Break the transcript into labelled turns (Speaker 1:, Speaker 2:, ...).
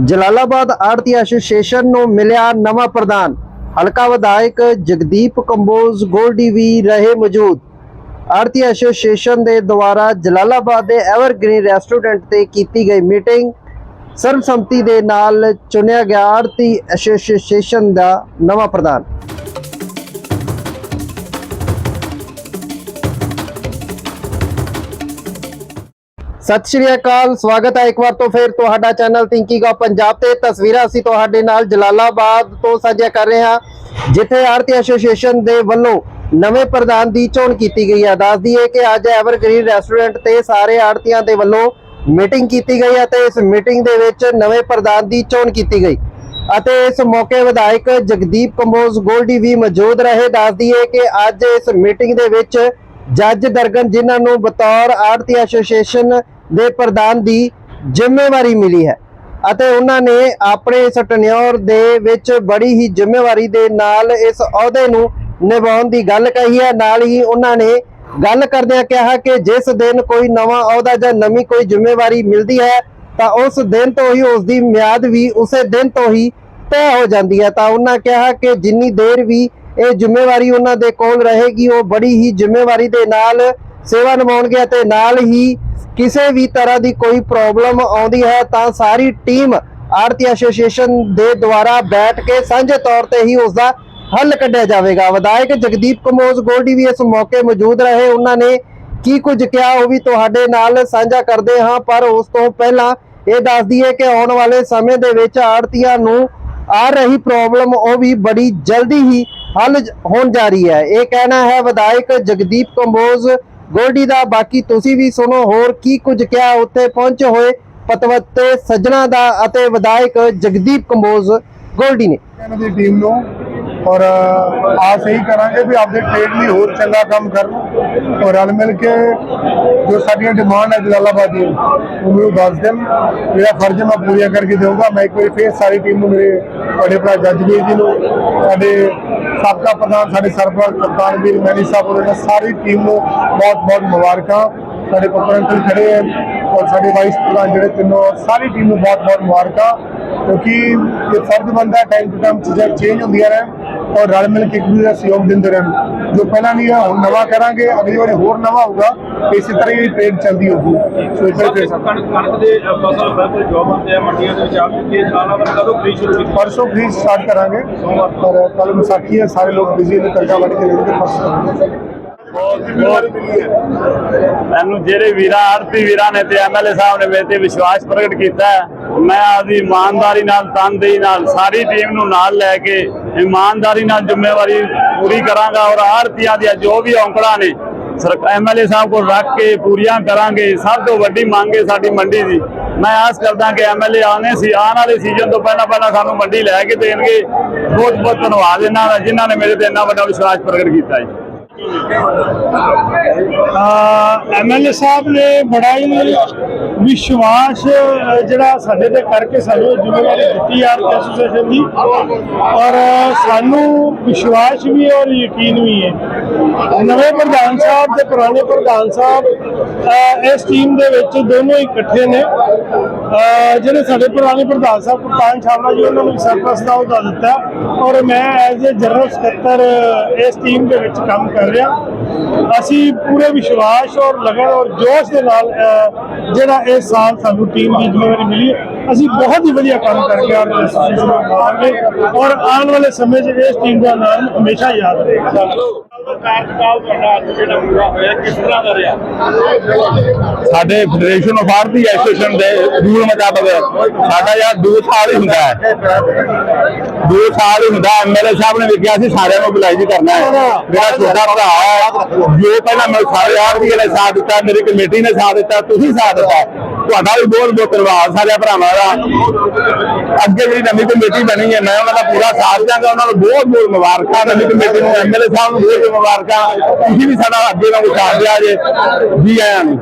Speaker 1: Jalalabad ਆੜਤੀ association ਨੂੰ ਮਿਲਿਆ ਨਵਾਂ ਪ੍ਰਧਾਨ ਹਲਕਾ ਵਿਧਾਇਕ ਜਗਦੀਪ ਕੰਬੋਜ, ਗੋਲਡੀ ਵੀ ਰਹੇ ਮੌਜੂਦ। ਆੜਤੀ ਐਸੋਸੀਏਸ਼ਨ ਦੇ ਦੁਆਰਾ ਜਲਾਲਾਬਾਦ ਦੇ ਐਵਰਗ੍ਰੀਨ ਰੈਸਟੋਰੈਂਟ ਤੇ ਕੀਤੀ ਗਈ ਮੀਟਿੰਗ ਸਰਬਸੰਮਤੀ ਦੇ ਨਾਲ ਚੁਣਿਆ ਗਿਆ ਆੜਤੀ ਐਸੋਸੀਏਸ਼ਨ ਦਾ ਨਵਾਂ ਪ੍ਰਧਾਨ ਸਤਿ ਸ਼੍ਰੀ ਅਕਾਲ, ਸਵਾਗਤ ਹੈ ਇੱਕ ਵਾਰ ਤੋਂ ਫਿਰ ਤੁਹਾਡਾ ਚੈਨਲ ਥਿੰਕਿੰਗ ਆਫ ਪੰਜਾਬ ਤੇ। ਤਸਵੀਰਾਂ ਅਸੀਂ ਤੁਹਾਡੇ ਨਾਲ ਜਲਾਲਾਬਾਦ ਤੋਂ ਸਾਂਝਾ ਕਰ ਰਹੇ ਹਾਂ, ਜਿੱਥੇ ਆਰਤੀ ਐਸੋਸੀਏਸ਼ਨ ਦੇ ਵੱਲੋਂ ਨਵੇਂ ਪ੍ਰਧਾਨ ਦੀ ਚੋਣ ਕੀਤੀ ਗਈ ਹੈ। ਦੱਸ ਦਈਏ ਕਿ ਅੱਜ ਐਵਰਗ੍ਰੀਨ ਰੈਸਟੋਰੈਂਟ ਤੇ ਸਾਰੇ ਆੜਤੀਆਂ ਦੇ ਵੱਲੋਂ ਮੀਟਿੰਗ ਕੀਤੀ ਗਈ ਹੈ ਤੇ ਇਸ ਮੀਟਿੰਗ ਦੇ ਵਿੱਚ ਨਵੇਂ ਪ੍ਰਧਾਨ ਦੀ ਚੋਣ ਕੀਤੀ ਗਈ। ਅਤੇ ਇਸ ਮੌਕੇ ਵਿਧਾਇਕ ਜਗਦੀਪ ਕੰਬੋਜ ਗੋਲਡੀ ਵੀ ਮੌਜੂਦ ਰਹੇ। ਦੱਸ ਦਈਏ ਕਿ ਅੱਜ ਇਸ ਮੀਟਿੰਗ ਦੇ ਵਿੱਚ ਜੱਜ ਦਰਗਨ ਜਿਨ੍ਹਾਂ ਨੂੰ ਬਤੌਰ ਆੜਤੀ ਐਸੋਸੀਏਸ਼ਨ ਦੇ ਪ੍ਰਧਾਨ ਦੀ ਜ਼ਿੰਮੇਵਾਰੀ ਮਿਲੀ ਹੈ ਅਤੇ ਉਹਨਾਂ ਨੇ ਆਪਣੇ ਇਸ ਦੇ ਵਿੱਚ ਬੜੀ ਹੀ ਜ਼ਿੰਮੇਵਾਰੀ ਦੇ ਨਾਲ ਇਸ ਅਹੁਦੇ ਨੂੰ ਨਿਭਾਉਣ ਦੀ ਗੱਲ ਕਹੀ ਹੈ। ਨਾਲ ਹੀ ਉਹਨਾਂ ਨੇ ਗੱਲ ਕਰਦਿਆਂ ਕਿਹਾ ਕਿ ਜਿਸ ਦਿਨ ਕੋਈ ਨਵਾਂ ਅਹੁਦਾ ਜਾਂ ਨਵੀਂ ਕੋਈ ਜ਼ਿੰਮੇਵਾਰੀ ਮਿਲਦੀ ਹੈ, ਤਾਂ ਉਸ ਦਿਨ ਤੋਂ ਹੀ ਉਸ ਦੀ ਮਿਆਦ ਵੀ ਉਸੇ ਦਿਨ ਤੋਂ ਹੀ ਤੈਅ ਹੋ ਜਾਂਦੀ ਹੈ। ਤਾਂ ਉਹਨਾਂ ਕਿਹਾ ਕਿ ਜਿੰਨੀ ਦੇਰ ਵੀ ਇਹ ਜ਼ਿੰਮੇਵਾਰੀ ਉਹਨਾਂ ਦੇ ਕੋਲ ਰਹੇਗੀ, ਉਹ ਬੜੀ ਹੀ ਜ਼ਿੰਮੇਵਾਰੀ ਦੇ ਨਾਲ ਸੇਵਾ ਨਿਭਾਉਣਗੇ ਤੇ ਨਾਲ ਹੀ ਕਿਸੇ ਵੀ ਤਰ੍ਹਾਂ ਦੀ ਕੋਈ ਪ੍ਰੋਬਲਮ ਆਉਂਦੀ ਹੈ ਤਾਂ ਸਾਰੀ ਟੀਮ ਆਰਤੀ ਐਸੋਸੀਏਸ਼ਨ ਦੇ ਦੁਆਰਾ ਬੈਠ ਕੇ ਸਾਂਝੇ ਤੌਰ ਤੇ ਹੀ ਉਸ ਦਾ ਹੱਲ ਕੱਢਿਆ ਜਾਵੇਗਾ। ਵਿਧਾਇਕ ਜਗਦੀਪ ਕਮੋਜ ਗੋਲਡੀ ਵੀ ਇਸ ਮੌਕੇ ਮੌਜੂਦ ਰਹੇ। ਉਹਨਾਂ ਨੇ ਕੀ ਕੁਝ ਕਿਹਾ, ਉਹ ਵੀ ਤੁਹਾਡੇ ਨਾਲ ਸਾਂਝਾ ਕਰਦੇ ਹਾਂ, ਪਰ ਉਸ ਤੋਂ ਪਹਿਲਾਂ ਇਹ ਦੱਸ ਦਈਏ ਕਿ ਆਉਣ ਵਾਲੇ ਸਮੇਂ ਦੇ ਵਿੱਚ ਆੜਤੀਆਂ ਨੂੰ ਆ ਰਹੀ ਪ੍ਰੋਬਲਮ ਉਹ ਵੀ ਬੜੀ ਜਲਦੀ ਹੀ ਹੱਲ ਜ- ਹੋਣ ਜਾ ਰਹੀ ਹੈ। ਇਹ ਕਹਿਣਾ ਹੈ, ਵਿਧਾਇਕ ਜਗਦੀਪ ਕੰਬੋਜ, ਗੋਲਡੀ ਦਾ, ਬਾਕੀ ਤੁਸੀਂ ਵੀ ਸੁਣੋ, ਹੋਰ ਕੀ ਕੁਝ ਕਿਹਾ ਉੱਥੇ ਪਹੁੰਚੇ ਹੋਏ ਪਤਵਤੇ ਸੱਜਣਾ ਦਾ ਅਤੇ ਵਿਧਾਇਕ ਜਗਦੀਪ ਕੰਬੋਜ, ਗੋਲਡੀ ਨੇ।
Speaker 2: ਇਹਨਾਂ ਦੀ ਟੀਮ ਨੂੰ ਔਰ ਆਸ ਇਹੀ ਕਰਾਂਗੇ ਵੀ ਆਪਦੇ ਟ੍ਰੇਡ ਲਈ ਹੋਰ ਚੰਗਾ ਕੰਮ ਕਰਨ ਔਰ ਰਲ ਮਿਲ ਕੇ ਜੋ ਸਾਡੀਆਂ ਡਿਮਾਂਡ ਹੈ ਜਲਾਲਾਬਾਦ ਦੀ, ਉਹ ਮੈਨੂੰ ਦੱਸ ਦੇਣ। ਮੇਰਾ ਫਰਜ਼ ਮੈਂ ਪੂਰੀਆਂ ਕਰਕੇ ਦੇਵਾਂਗਾ ਮੈਂ ਇੱਕ ਵਾਰੀ ਫੇਰ ਸਾਰੀ ਟੀਮ ਨੂੰ ਮੇਰੇ ਵੱਡੇ ਭਰਾ ਜੱਜ ਜੱਜਵੀਰ ਜੀ ਨੂੰ, ਸਾਡੇ ਸਾਬਕਾ ਪ੍ਰਧਾਨ, ਸਾਡੇ ਸਰਪੰਚ ਕਪਤਾਨ ਵੀਰ ਮੈਨੀ ਸਾਹਿਬ ਉਹਨਾਂ ਨੇ ਸਾਰੀ ਟੀਮ ਨੂੰ ਬਹੁਤ ਬਹੁਤ ਮੁਬਾਰਕਾਂ। ਸਾਡੇ ਪੱਪਰ ਅੰਕਲ ਖੜੇ ਹੈ ਔਰ ਸਾਡੇ ਵਾਈਸ ਪ੍ਰਧਾਨ ਜਿਹੜੇ ਤਿੰਨੋਂ, ਸਾਰੀ ਟੀਮ ਨੂੰ ਬਹੁਤ ਬਹੁਤ ਮੁਬਾਰਕਾਂ। ਕਿਉਂਕਿ ਇਹ ਫਰਜ਼ ਬਣਦਾ ਹੈ ਟਾਈਮ ਟੂ ਟਾਈਮ ਚੀਜ਼ਾਂ ਚੇਂਜ ਹੁੰਦੀਆਂ ਰਹਿਣ ਔਰ ਰਲ ਮਿਲ ਕੇ ਇੱਕ ਦੂਜੇ ਦਾ ਸਹਿਯੋਗ ਦਿੰਦੇ ਰਹਿਣ। ਜੋ ਪਹਿਲਾਂ ਨਹੀਂ ਹੈ ਹੁਣ ਨਵਾਂ ਕਰਾਂਗੇ ਅਗਲੀ ਵਾਰੀ ਹੋਰ ਨਵਾਂ ਹੋਊਗਾ ਇਸੇ ਤਰ੍ਹਾਂ ਹੀ ਟ੍ਰੇਡ ਚੱਲਦੀ ਹੋਊਗੀ। ਸੋ ਇਸ ਤਰ੍ਹਾਂ
Speaker 3: ਕਣਕ ਦੇ ਅ, ਫਸਲ ਬਿਲਕੁਲ ਜੋਬਨ ਤੇ ਆ, ਮੰਡੀਆਂ ਦੇ ਵਿੱਚ ਆ ਚੁੱਕੀ ਹੈ ਜਲਾਲਾਬਾਦ ਕਦੋਂ ਖਰੀਦ ਸ਼ੁਰੂ ਕੀਤੀ?
Speaker 2: ਪਰਸੋਂ ਫ੍ਰੀ ਸਟਾਰਟ ਕਰਾਂਗੇ ਪਰ ਕੱਲ ਵਿਸਾਖੀ ਹੈ ਸਾਰੇ ਲੋਕ ਬਿਜ਼ੀ ਨੇ ਕਰਜਾ ਵੱਢ ਕੇ ਲੈਣਗੇ ਪਰਸੋਂ।
Speaker 4: ਮੈਨੂੰ ਜਿਹੜੇ ਵੀਰਾਂ ਆੜਤੀ ਵੀਰਾਂ ਨੇ ਤੇ ਐਮਐਲਏ ਸਾਹਿਬ ਨੇ ਮੇਰੇ ਤੇ ਵਿਸ਼ਵਾਸ ਪ੍ਰਗਟ ਕੀਤਾ ਮੈਂ ਆਪਦੀ ਇਮਾਨਦਾਰੀ ਨਾਲ, ਤਨਦੇਹੀ ਨਾਲ ਸਾਰੀ ਟੀਮ ਨੂੰ ਨਾਲ ਲੈ ਕੇ ਇਮਾਨਦਾਰੀ ਨਾਲ ਜ਼ਿੰਮੇਵਾਰੀ ਪੂਰੀ ਕਰਾਂਗਾ ਔਰ ਆੜਤੀਆਂ ਦੀਆਂ ਜੋ ਵੀ ਔਂਕੜਾਂ ਨੇ ਐਮਐਲਏ ਸਾਹਿਬ ਕੋਲ ਰੱਖ ਕੇ ਪੂਰੀਆਂ ਕਰਾਂਗੇ। ਸਭ ਤੋਂ ਵੱਡੀ ਮੰਗ ਹੈ ਸਾਡੀ ਮੰਡੀ ਦੀ। ਮੈਂ ਆਸ ਕਰਦਾ ਕਿ ਐਮਐਲਏ ਆਉਣੇ ਸੀ, ਆਉਣ ਵਾਲੇ ਸੀਜ਼ਨ ਤੋਂ ਪਹਿਲਾਂ ਪਹਿਲਾਂ ਸਾਨੂੰ ਮੰਡੀ ਲੈ ਕੇ ਦੇਣਗੇ। ਬਹੁਤ ਬਹੁਤ ਧੰਨਵਾਦ ਇਹਨਾਂ ਦਾ, ਜਿਨ੍ਹਾਂ ਨੇ ਮੇਰੇ ਤੇ ਇੰਨਾ ਵੱਡਾ ਵਿਸ਼ਵਾਸ ਪ੍ਰਗਟ ਕੀਤਾ ਜੀ।
Speaker 5: ਐਮਐਲਏ ਸਾਹਿਬ ਨੇ ਬੜਾ ਹੀ ਵਿਸ਼ਵਾਸ ਜਿਹੜਾ ਸਾਡੇ ਤੇ ਕਰਕੇ ਸਾਨੂੰ ਜ਼ਿੰਮੇਵਾਰੀ ਦਿੱਤੀ ਆਰ ਐਸੋਸੀਏਸ਼ਨ ਦੀ। ਔਰ ਸਾਨੂੰ ਵਿਸ਼ਵਾਸ ਵੀ ਹੈ ਔਰ ਯਕੀਨ ਵੀ ਹੈ। ਨਵੇਂ ਪ੍ਰਧਾਨ ਸਾਹਿਬ ਤੇ ਪੁਰਾਣੇ ਪ੍ਰਧਾਨ ਸਾਹਿਬ ਇਸ ਟੀਮ ਦੇ ਵਿੱਚ ਦੋਨੋਂ ਇਕੱਠੇ ਨੇ। ਜਿਹੜੇ ਸਾਡੇ ਪੁਰਾਣੇ ਪ੍ਰਧਾਨ ਸਾਹਿਬ ਕਪਤਾਨ ਛਾਵੜਾ ਜੀ, ਉਹਨਾਂ ਨੂੰ ਵੀ ਸਰਪ੍ਰਸਤ ਦਾ ਅਹੁਦਾ ਦਿੱਤਾ। ਔਰ ਮੈਂ ਐਜ਼ ਅ ਜਨਰਲ ਸਕੱਤਰ ਇਸ ਟੀਮ ਦੇ ਵਿੱਚ ਕੰਮ ਕਰ ਰਿਹਾ। ਅਸੀਂ ਪੂਰੇ ਵਿਸ਼ਵਾਸ ਔਰ ਲਗਨ ਔਰ ਜੋਸ਼ ਦੇ ਨਾਲ ਅਹ, ਜਿਹੜਾ ਇਹ ਸਾਲ ਸਾਨੂੰ ਟੀਮ ਦੀ ਜ਼ਿੰਮੇਵਾਰੀ ਮਿਲੀ ਅਸੀਂ ਬਹੁਤ ਹੀ ਵਧੀਆ ਕੰਮ ਕਰਕੇ ਔਰ ਐਸੋਸੀਏਸ਼ਨ ਨੂੰ ਔਰ ਆਉਣ ਵਾਲੇ ਸਮੇਂ 'ਚ ਇਸ ਟੀਮ ਦਾ ਨਾਮ ਹਮੇਸ਼ਾ ਯਾਦ ਰਹੇਗਾ।
Speaker 3: ਕਾਰਜਕਾਲ ਤੁਹਾਡਾ ਅੱਜ ਜਿਹੜਾ ਪੂਰਾ ਹੋਇਆ, ਕਿਸ ਤਰ੍ਹਾਂ ਦਾ ਰਿਹਾ?
Speaker 4: ਸਾਡੇ ਫੈਡਰੇਸ਼ਨ ਆਫ ਆਰਤੀ ਐਸੋਸੀਏਸ਼ਨ ਦੇ ਰੂਲ ਮੁਤਾਬਕ ਸਾਡਾ ਯਾਰ ਦੋ ਸਾਲ ਹੀ ਹੁੰਦਾ ਹੈ। ਦੋ ਸਾਲ ਹੀ ਹੁੰਦਾ ਐਮਐਲਏ ਸਾਹਿਬ ਨੇ ਵੀ ਕਿਹਾ ਸੀ ਸਾਰਿਆਂ ਨੂੰ ਬੁਲਾਈ ਜੀ ਕਰਨਾ ਹੈ। ਮੇਰਾ ਛੋਟਾ ਭਰਾ ਹੈ। ਜੋ ਪਹਿਲਾਂ ਮੈਂ ਸਾਰੇ ਆਰਤੀ ਨੇ ਸਾਥ ਦਿੱਤਾ, ਮੇਰੀ ਕਮੇਟੀ ਨੇ ਸਾਥ ਦਿੱਤਾ, ਤੁਸੀਂ ਸਾਥ ਦਿੱਤਾ। ਤੁਹਾਡਾ ਵੀ ਬਹੁਤ ਬਹੁਤ ਧੰਨਵਾਦ ਸਾਰੇ ਭਰਾਵਾਂ ਦਾ। ਅੱਗੇ ਜਿਹੜੀ ਨਵੀਂ ਕਮੇਟੀ ਬਣੀ ਹੈ, ਮੈਂ ਉਹਨਾਂ ਦਾ ਪੂਰਾ ਸਾਥ ਦਿਆਂਗਾ, ਉਹਨਾਂ ਨੂੰ ਬਹੁਤ ਬਹੁਤ ਮੁਬਾਰਕਾਂ, ਨਵੀਂ ਕਮੇਟੀ ਨੂੰ ਐਮਐਲਏ ਸਾਹਿਬ ਨੂੰ ਬਹੁਤ ਮੁਬਾਰਕਾਂ। ਤੁਸੀਂ ਵੀ ਸਾਡਾ ਅੱਗੇ ਵਾਂਗੂ ਸਾਥ ਦਿਆ ਜੇ। ਜੀ ਆਇਆਂ ਨੂੰ।